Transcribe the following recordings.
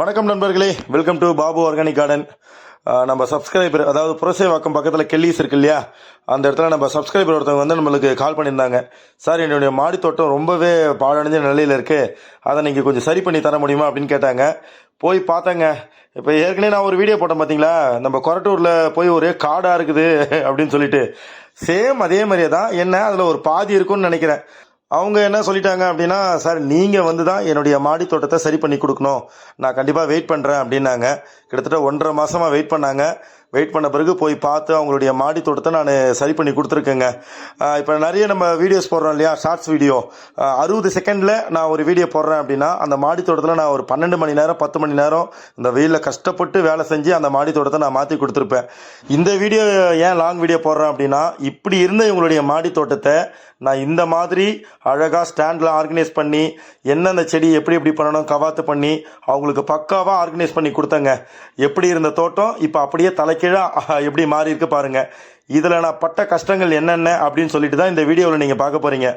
வணக்கம் நண்பர்களே. Welcome to Babu organic garden நம்ம சப்ஸ்கிரைபர் அதாவது புரசேவாக்கம் பக்கத்தில் கெல்லிஸ் இருக்கு இல்லையா? அந்த இடத்துல நம்ம சப்ஸ்கிரைபர் ஒருத்தவங்க வந்து நம்மளுக்கு கால் பண்ணியிருந்தாங்க. சார் என்னுடைய மாடி தோட்டம் ரொம்பவே பாழடைஞ்ச நிலையில் இருக்குது அதை நீங்கள் கொஞ்சம் சரி பண்ணி தர முடியுமா அப்படின்னு கேட்டாங்க. போய் பார்த்தேங்க. இப்போ ஏற்கனவே நான் ஒரு வீடியோ போட்டேன் பார்த்தீங்களா நம்ம கொரட்டூரில் போய் ஒரே காடாக இருக்குது அப்படின்னு சொல்லிட்டு. சேம் அதே மாதிரியே தான். என்ன அதில் ஒரு பாதி இருக்கும்னு நினைக்கிறேன். அவங்க என்ன சொல்லிட்டாங்க அப்படின்னா சார் நீங்கள் வந்து தான் என்னுடைய மாடி தோட்டத்தை சரி பண்ணி கொடுக்கணும். நான் கண்டிப்பாக வெயிட் பண்ணுறேன் அப்படின்னாங்க. கிட்டத்தட்ட ஒன்றரை மாதமாக வெயிட் பண்ணாங்க. வெயிட் பண்ண பிறகு போய் பார்த்து அவங்களுடைய மாடி தோட்டத்தை நான் சரி பண்ணி கொடுத்துருக்கேங்க. இப்போ நிறைய நம்ம வீடியோஸ் போடுறோம் இல்லையா? ஷார்ட்ஸ் வீடியோ அறுபது செகண்டில் நான் ஒரு வீடியோ போடுறேன் அப்படின்னா அந்த மாடி தோட்டத்தில் நான் ஒரு பன்னெண்டு மணி நேரம் பத்து மணி நேரம் இந்த வெயிலில் கஷ்டப்பட்டு வேலை செஞ்சு அந்த மாடி தோட்டத்தை நான் மாற்றி கொடுத்துருப்பேன். இந்த வீடியோ ஏன் லாங் வீடியோ போடுறேன் அப்படின்னா இப்படி இருந்த இவங்களுடைய மாடி தோட்டத்தை நான் இந்த மாதிரி அழகாக ஸ்டாண்டில் ஆர்கனைஸ் பண்ணி என்னென்ன செடி எப்படி எப்படி பண்ணணும் கவாத்து பண்ணி அவங்களுக்கு பக்காவாக ஆர்கனைஸ் பண்ணி கொடுத்தேங்க. எப்படி இருந்த தோட்டம் இப்போ அப்படியே தலைக்கு கிழா எப்படி மாறி இருக்கு பாருங்க. இதில் நான் பட்ட கஷ்டங்கள் என்னென்ன அப்படின்னு சொல்லிட்டு தான் இந்த வீடியோவில் நீங்கள் பார்க்க போகிறீங்க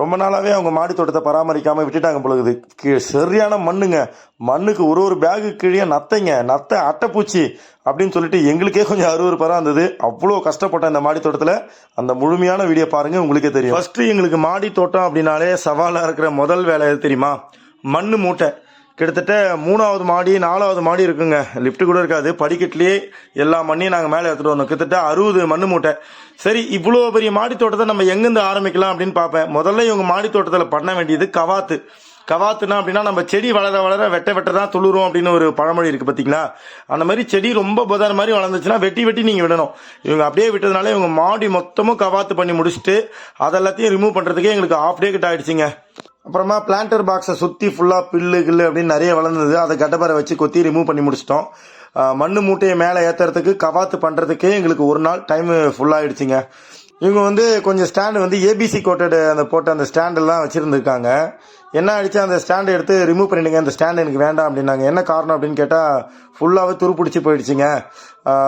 ரொம்ப நாளாகவே அவங்க மாடி தோட்டத்தை பராமரிக்காமல் விட்டுட்டாங்க பொழுது கீழே சரியான மண்ணுங்க. மண்ணுக்கு ஒரு ஒரு பேகு கீழே நத்தைங்க. நத்தை அட்டைப்பூச்சி அப்படின்னு சொல்லிட்டு எங்களுக்கே கொஞ்சம் அருவருப்பாக இருந்தது. அவ்வளோ கஷ்டப்பட்ட இந்த மாடி தோட்டத்தில். அந்த முழுமையான வீடியோ பாருங்கள் உங்களுக்கே தெரியும். ஃபஸ்ட்டு எங்களுக்கு மாடி தோட்டம் அப்படின்னாலே சவாலாக இருக்கிற முதல் வேலை தெரியுமா? மண்ணு மூட்டை. கிட்டத்தட்ட மூணாவது மாடி நாலாவது மாடி இருக்குங்க. லிஃப்ட் கூட இருக்காது. படிக்கட்டுலேயே எல்லா மண்ணையும் நாங்கள் மேலே எடுத்துகிட்டு வந்தோம். கிட்டத்தட்ட அறுபது மண் மூட்டை. சரி இவ்வளோ பெரிய மாடி தோட்டத்தை நம்ம எங்கேருந்து ஆரம்பிக்கலாம் அப்படின்னு பார்ப்பேன். முதல்ல இவங்க மாடி தோட்டத்தில் பண்ண வேண்டியது கவாத்து. கவாத்துனா அப்படின்னா நம்ம செடி வளர வளர வெட்ட வெட்ட தான் துளுரும் அப்படின்னு ஒரு பழமொழி இருக்குது பார்த்தீங்களா அந்த மாதிரி செடி ரொம்ப புதர் மாதிரி வளர்ந்துச்சுன்னா வெட்டி வெட்டி நீங்கள் விடணும். இவங்க அப்படியே விட்டதுனால இவங்க மாடி மொத்தமும் கவாத்து பண்ணி முடிச்சுட்டு அதெல்லாத்தையும் ரிமூவ் பண்ணுறதுக்கே எங்களுக்கு ஆஃப் டே கிட்ட ஆகிடுச்சிங்க அப்புறமா பிளான்டர் பாக்ஸை சுற்றி ஃபுல்லாக பில்லு கில்லு அப்படின்னு நிறைய வளர்ந்தது. அதை கட்டப்பறை வச்சு கொத்தி ரிமூவ் பண்ணி முடிச்சிட்டோம். மண் மூட்டையை மேலே ஏற்றுறதுக்கு கவாத்து பண்ணுறதுக்கே எங்களுக்கு ஒரு நாள் டைம் ஃபுல்லாகிடுச்சிங்க இவங்க வந்து கொஞ்சம் ஸ்டாண்டு வந்து ஏபிசி கோட்டடு அந்த போட்ட அந்த ஸ்டாண்டெல்லாம் வச்சுருந்துருக்காங்க. என்ன ஆயிடுச்சு? அந்த ஸ்டாண்டை எடுத்து ரிமூவ் பண்ணிடுங்க அந்த ஸ்டாண்டு எனக்கு வேண்டாம் அப்படின்னாங்க. என்ன காரணம் அப்படின்னு கேட்டால் ஃபுல்லாகவே துருப்பிடிச்சு போயிடுச்சுங்க.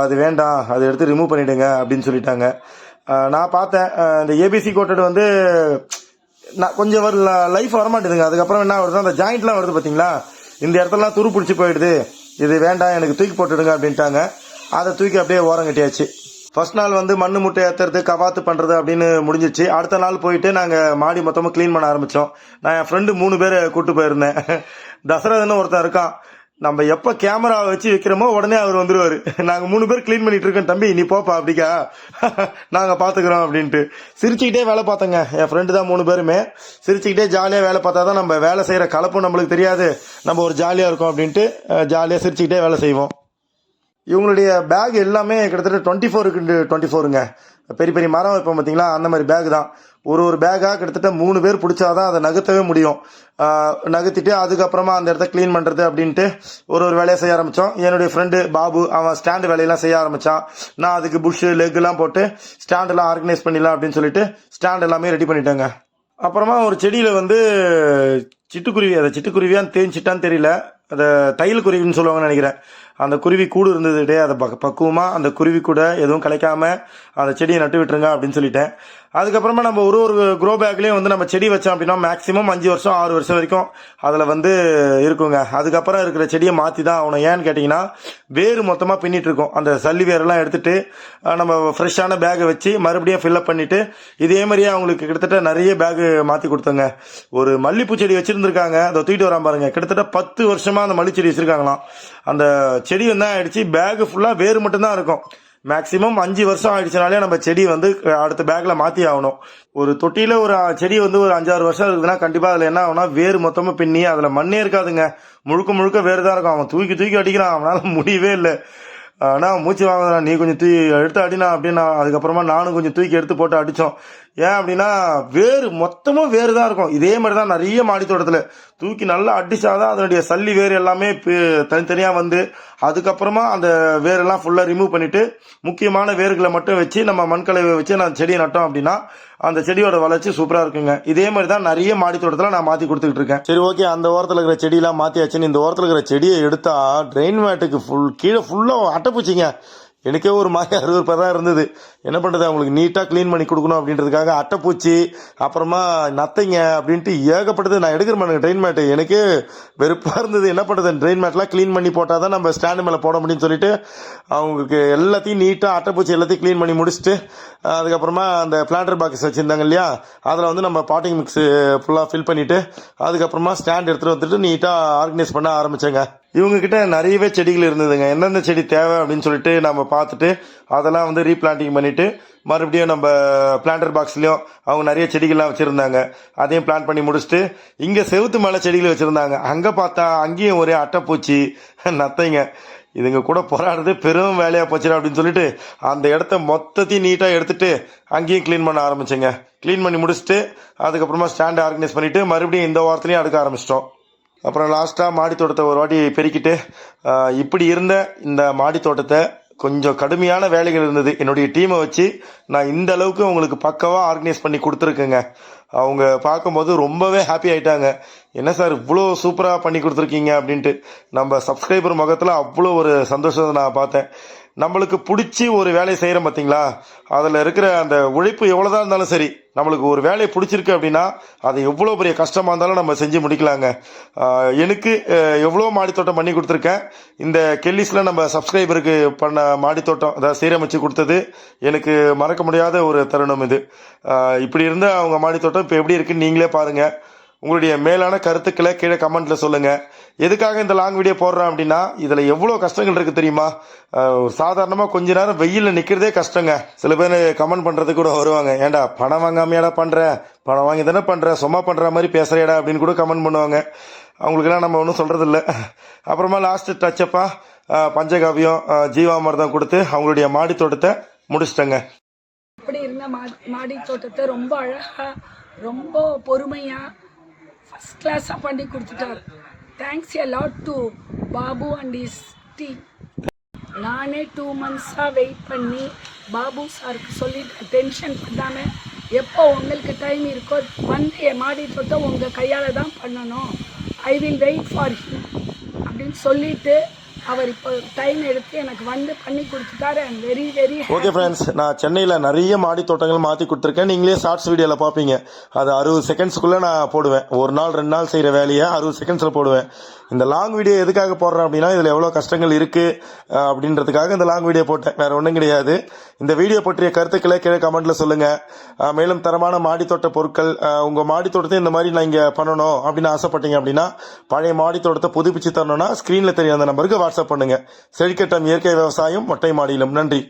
அது வேண்டாம் அதை எடுத்து ரிமூவ் பண்ணிடுங்க அப்படின்னு சொல்லிட்டாங்க. நான் பார்த்தேன். இந்த ஏபிசி கோட்டடு வந்து நான் கொஞ்சம் வர லைஃப் வரமாட்டேதுங்க. அதுக்கப்புறம் என்ன வருது அந்த ஜாயிண்ட்லாம் வருது பார்த்தீங்களா இந்த இடத்துலலாம் துரு பிடிச்சி போயிடுது. இது வேண்டாம் எனக்கு தூக்கி போட்டுடுங்க அப்படின்ட்டாங்க. அதை தூக்கி அப்படியே ஓரம் கட்டியாச்சு. ஃபர்ஸ்ட் நாள் வந்து மண் முட்டை ஏற்றுறது கவாத்து பண்ணுறது அப்படின்னு முடிஞ்சிச்சு. அடுத்த நாள் போயிட்டு நாங்கள் மாடி மொத்தமாக க்ளீன் பண்ண ஆரம்பித்தோம் நான் என் ஃப்ரெண்டு மூணு பேரை கூப்பிட்டு போயிருந்தேன். தசரதன்னு ஒருத்தன் இருக்கான். நம்ம எப்போ கேமரா வச்சு வைக்கிறோமோ உடனே அவர் வந்துருவாரு. நாங்கள் மூணு பேர் க்ளீன் பண்ணிட்டு இருக்கோம் தம்பி நீ போப்பா அப்படிக்கா. நாங்கள் பார்த்துக்குறோம் அப்படின்ட்டு. சிரிச்சுக்கிட்டே வேலை பார்த்தோங்க. என் ஃப்ரெண்டு தான் மூணு பேருமே. சிரிச்சுக்கிட்டே ஜாலியாக வேலை பார்த்தா தான் நம்ம வேலை செய்கிற கலப்பும் நம்மளுக்கு தெரியாது. நம்ம ஒரு ஜாலியாக இருக்கோம் அப்படின்ட்டு ஜாலியாக சிரிச்சுக்கிட்டே வேலை செய்வோம். இவங்களுடைய பேக் எல்லாமே கிட்டத்தட்ட டுவெண்ட்டி ஃபோருக்கு டுவெண்ட்டி ஃபோருங்க பெரிய பெரிய மரம் வைப்போம் பார்த்தீங்களா அந்த மாதிரி பேக் தான். ஒரு ஒரு பேக்காக கிட்டத்தட்ட மூணு பேர் பிடிச்சாதான் அதை நகர்த்தவே முடியும். நகர்த்திட்டு அதுக்கப்புறமா அந்த இடத்த க்ளீன் பண்ணுறது அப்படின்ட்டு ஒரு ஒரு வேலையை செய்ய ஆரம்பித்தோம் என்னுடைய ஃப்ரெண்டு பாபு அவன் ஸ்டாண்டு வேலையெல்லாம் செய்ய ஆரம்பித்தான் நான் அதுக்கு புஷ்ஷு லெக்லாம் போட்டு ஸ்டாண்டெல்லாம் ஆர்கனைஸ் பண்ணிடலாம் அப்படின்னு சொல்லிட்டு ஸ்டாண்ட் எல்லாமே ரெடி பண்ணிட்டேங்க. அப்புறமா ஒரு செடியில் வந்து சிட்டுக்குருவி அதை சிட்டுக்குருவியான்னு தேஞ்சிட்டான்னு தெரியல. அதை தையல் குருவின்னு சொல்லுவாங்கன்னு நினைக்கிறேன். அந்த குருவி கூடு இருந்ததுட்டே அதை பக் பக்குவமாக அந்த குருவி கூட எதுவும் கலைக்காமல் அந்த செடியை நட்டு விட்டுருங்க அப்படின்னு சொல்லிட்டேன். அதுக்கப்புறமா நம்ம ஒரு ஒரு க்ரோ பேக்லேயும் வந்து நம்ம செடி வச்சோம் அப்படின்னா மேக்ஸிமம் அஞ்சு வருஷம் ஆறு வருஷம் வரைக்கும் அதில் வந்து இருக்குங்க. அதுக்கப்புறம் இருக்கிற செடியை மாற்றி தான் ஆகணும். ஏன்னு கேட்டிங்கன்னா வேர் மொத்தமாக பின்னிட்டு இருக்கும். அந்த சல்லி வேரெல்லாம் எடுத்துட்டு நம்ம ஃப்ரெஷ்ஷான பேக்கை வச்சு மறுபடியும் ஃபில்லப் பண்ணிவிட்டு இதே மாதிரியே அவங்களுக்கு கிட்டத்தட்ட நிறைய பேக்கு மாற்றி கொடுத்தோங்க. ஒரு மல்லிப்பூ செடி வச்சுருந்துருக்காங்க. அதை தூக்கிட்டு வரான் பாருங்க. கிட்டத்தட்ட பத்து வருஷமாக அந்த மல்லி செடி அந்த செடி வந்து ஆகிடுச்சு பேக் ஃபுல்லாக வேர் மட்டும்தான் இருக்கும். மேக்ஸிமம் அஞ்சு வருஷம் ஆயிடுச்சுனாலே நம்ம செடி வந்து அடுத்த பேக்கில் மாற்றி ஆகணும். ஒரு தொட்டியில் ஒரு செடி வந்து ஒரு அஞ்சாறு வருஷம் இருக்குதுன்னா கண்டிப்பாக அதில் என்ன ஆகும்னா வேர் மொத்தமாக பின்னி அதில் மண்ணே இருக்காதுங்க. முழுக்க முழுக்க வேறு தான் இருக்கும். அவன் தூக்கி தூக்கி அடிக்கிறான். அவனால் முடியவே இல்லை. ஆனால் மூச்சு வாங்குறான். நீ கொஞ்சம் தூக்கி எடுத்து அடினா அப்படின்னா அதுக்கப்புறமா நானும் கொஞ்சம் தூக்கி எடுத்து போட்டு அடித்தோம் ஏன் அப்படின்னா வேறு மொத்தமும் வேறு தான் இருக்கும். இதே மாதிரி தான் நிறைய மாடி தோட்டத்தில் தூக்கி நல்லா அடித்தாதான் அதனுடைய சல்லி வேர் எல்லாமே தனித்தனியாக வந்து அதுக்கப்புறமா அந்த வேரெல்லாம் ஃபுல்லாக ரிமூவ் பண்ணிட்டு முக்கியமான வேர்களை மட்டும் வச்சு நம்ம மண்கலவை வச்சு நான் செடியை நட்டோம் அப்படின்னா அந்த செடியோட வளர்ச்சி சூப்பராக இருக்குங்க. இதே மாதிரி தான் நிறைய மாடி தோட்டத்தில் நான் மாற்றி கொடுத்துக்கிட்டு இருக்கேன். சரி ஓகே. அந்த ஓரத்தில் இருக்கிற செடியெல்லாம் மாற்றியாச்சுன்னு இந்த ஓரத்தில் இருக்கிற செடியை எடுத்தால் ட்ரெயின் மேட்டுக்கு ஃபுல் கீழே ஃபுல்லாக அட்டைப்பூச்சிங்க. எனக்கே ஒரு மாதிரி அறுவறுப்பாக தான் இருந்தது. என்ன பண்ணுறது அவங்களுக்கு நீட்டாக க்ளீன் பண்ணி கொடுக்கணும் அப்படின்றதுக்காக அட்டைப்பூச்சி அப்புறமா நத்தைங்க அப்படின்ட்டு ஏகப்பட்டது நான் எடுக்கிற மாட்டேங்க ட்ரெயின் மேட்டு எனக்கே வெறுப்பாக இருந்தது. என்ன பண்ணுறது ட்ரெயின் மேட்லாம் க்ளீன் பண்ணி போட்டால் தான் நம்ம ஸ்டாண்டு மேலே போட முடியும்னு சொல்லிட்டு அவங்களுக்கு எல்லாத்தையும் நீட்டாக அட்டைப்பூச்சி எல்லாத்தையும் க்ளீன் பண்ணி முடிச்சுட்டு அதுக்கப்புறமா அந்த பிளான்டர் பாக்ஸ் வச்சுருந்தாங்க இல்லையா? அதில் வந்து நம்ம பாட்டிங் மிக்ஸு ஃபுல்லாக ஃபில் பண்ணிவிட்டு அதுக்கப்புறமா ஸ்டாண்ட் எடுத்துகிட்டு வந்துட்டு நீட்டாக ஆர்கனைஸ் பண்ண ஆரம்பித்தேங்க இவங்கக்கிட்ட நிறையவே செடிகள் இருந்ததுங்க. எந்தெந்த செடி தேவை அப்படின்னு சொல்லிட்டு நம்ம பார்த்துட்டு அதெல்லாம் வந்து ரீபிளான்டிங் பண்ணிவிட்டு மறுபடியும் நம்ம பிளான்டர் பாக்ஸ்லேயும் அவங்க நிறைய செடிகள்லாம் வச்சுருந்தாங்க. அதையும் பிளான் பண்ணி முடிச்சுட்டு இங்கே செவுத்து மேலே செடிகள் வச்சுருந்தாங்க. அங்கே பார்த்தா அங்கேயும் ஒரே அட்டைப்பூச்சி நத்தைங்க இதுங்க கூட போராடுறது பெரும் வேலையாக போச்சுடா அப்படின்னு சொல்லிட்டு அந்த இடத்த மொத்தத்தையும் நீட்டாக எடுத்துட்டு அங்கேயும் க்ளீன் பண்ண ஆரம்பிச்சேங்க. க்ளீன் பண்ணி முடிச்சுட்டு அதுக்கப்புறமா ஸ்டாண்ட் ஆர்கனைஸ் பண்ணிவிட்டு மறுபடியும் இந்த வாரத்துலேயும் அடுக்க ஆரம்பிச்சிட்டோம். அப்புறம் லாஸ்ட்டாக மாடி தோட்டத்தை ஒரு வாட்டி பெருக்கிட்டு இப்படி இருந்த இந்த மாடி தோட்டத்தை கொஞ்சம் கடுமையான வேலைகள் இருந்தது. என்னுடைய டீமை வச்சு நான் இந்த அளவுக்கு உங்களுக்கு பக்கவாக ஆர்கனைஸ் பண்ணி கொடுத்துருக்கேங்க. அவங்க பார்க்கும்போது ரொம்பவே ஹாப்பி ஆயிட்டாங்க. என்ன சார் இவ்வளோ சூப்பராக பண்ணி கொடுத்துருக்கீங்க அப்படின்ட்டு. நம்ம சப்ஸ்கிரைபர் முகத்தில் அவ்வளோ ஒரு சந்தோஷத்தை நான் பார்த்தேன். நம்மளுக்கு பிடிச்சி ஒரு வேலையை செய்கிறோம் பார்த்தீங்களா அதில் இருக்கிற அந்த உழைப்பு எவ்வளோதான் இருந்தாலும் சரி நம்மளுக்கு ஒரு வேலையை பிடிச்சிருக்கு அப்படின்னா அது எவ்வளோ பெரிய கஷ்டமாக இருந்தாலும் நம்ம செஞ்சு முடிக்கலாங்க. எனக்கு எவ்வளோ மாடித்தோட்டம் பண்ணி கொடுத்துருக்கேன். இந்த கெல்லிஸில் நம்ம சப்ஸ்கிரைபருக்கு பண்ண மாடித்தோட்டம் அதாவது சீரமைச்சு கொடுத்தது எனக்கு மறக்க முடியாத ஒரு தருணம் இது. இப்படி இருந்த அவங்க மாடித்தோட்டம் இப்போ எப்படி இருக்குன்னு நீங்களே பாருங்கள் உங்களுடைய மேலான கருத்துக்களை கீழே கமெண்ட்டில் சொல்லுங்கள் எதுக்காக இந்த லாங் வீடியோ போடுறேன் அப்படின்னா இதில் எவ்வளோ கஷ்டங்கள் இருக்குது தெரியுமா? சாதாரணமாக கொஞ்ச நேரம் வெயிலில் நிற்கிறதே கஷ்டங்க. சில பேர் கமெண்ட் பண்ணுறது கூட வருவாங்க. ஏன்டா பணம் வாங்காமையாடா பண்ணுறேன் பணம் வாங்கி தானே பண்ணுறேன் சும்மா பண்ணுற மாதிரி பேசுகிறேடா அப்படின்னு கூட கமெண்ட் பண்ணுவாங்க. அவங்களுக்கெல்லாம் நம்ம ஒன்றும் சொல்கிறதில்ல அப்புறமா லாஸ்ட்டு டச்சப்பாக பஞ்சகாவியம் அஹ் ஜீவாமிர்தம் கொடுத்து அவங்களுடைய மாடி தோட்டத்தை முடிச்சிட்டங்க. அப்படி இருந்த மா மாடி தோட்டத்தை ரொம்ப அழகாக ரொம்ப பொறுமையாக ஃபஸ்ட் கிளாஸாக பண்ணி கொடுத்துட்டார் thanks a lot to Babu and his team நானே டூ மந்த்ஸாக வெயிட் பண்ணி பாபு சாருக்கு சொல்லி டென்ஷன் பண்ணாமல் எப்போ உங்களுக்கு டைம் இருக்கோ வந்து என் மாடி தோட்டம் உங்கள் கையால் தான் பண்ணணும். I will wait for him அப்படின்னு சொல்லிவிட்டு அவர் இப்போ டைம் எடுத்து எனக்கு வந்து பண்ணி கொடுத்துட்டாரு. And very very okay friends நான் சென்னையில் நிறைய மாடி தோட்டங்கள் மாற்றி கொடுத்துருக்கேன். நீங்களே ஷார்ட்ஸ் வீடியோவில் பார்ப்பீங்க. அது அறுபது செகண்ட்ஸ்க்குள்ளே நான் போடுவேன். ஒரு நாள் ரெண்டு நாள் செய்கிற வேலையை அறுபது செகண்ட்ஸில் போடுவேன். இந்த லாங் வீடியோ எதுக்காக போடுறேன் அப்படின்னா இதில் எவ்வளோ கஷ்டங்கள் இருக்குது அப்படின்றதுக்காக இந்த லாங் வீடியோ போட்டேன். வேறு ஒன்றும் கிடையாது. இந்த வீடியோ பற்றிய கருத்துக்களை கீழே கமெண்ட்டில் சொல்லுங்கள் மேலும் தரமான மாடி தோட்ட பொருட்கள் உங்கள் மாடி தோட்டத்தை இந்த மாதிரி நான் இங்கே பண்ணணும் அப்படின்னு ஆசைப்பட்டீங்க அப்படின்னா பழைய மாடி தோட்டத்தை புதுப்பிச்சு தரணும்னா ஸ்க்ரீனில் தெரிய அந்த நம்பருக்கு வாட்ஸ்அப் பண்ணுங்கள் செழிக்கட்டம் இயற்கை விவசாயம் மொட்டை மாடியிலும். நன்றி.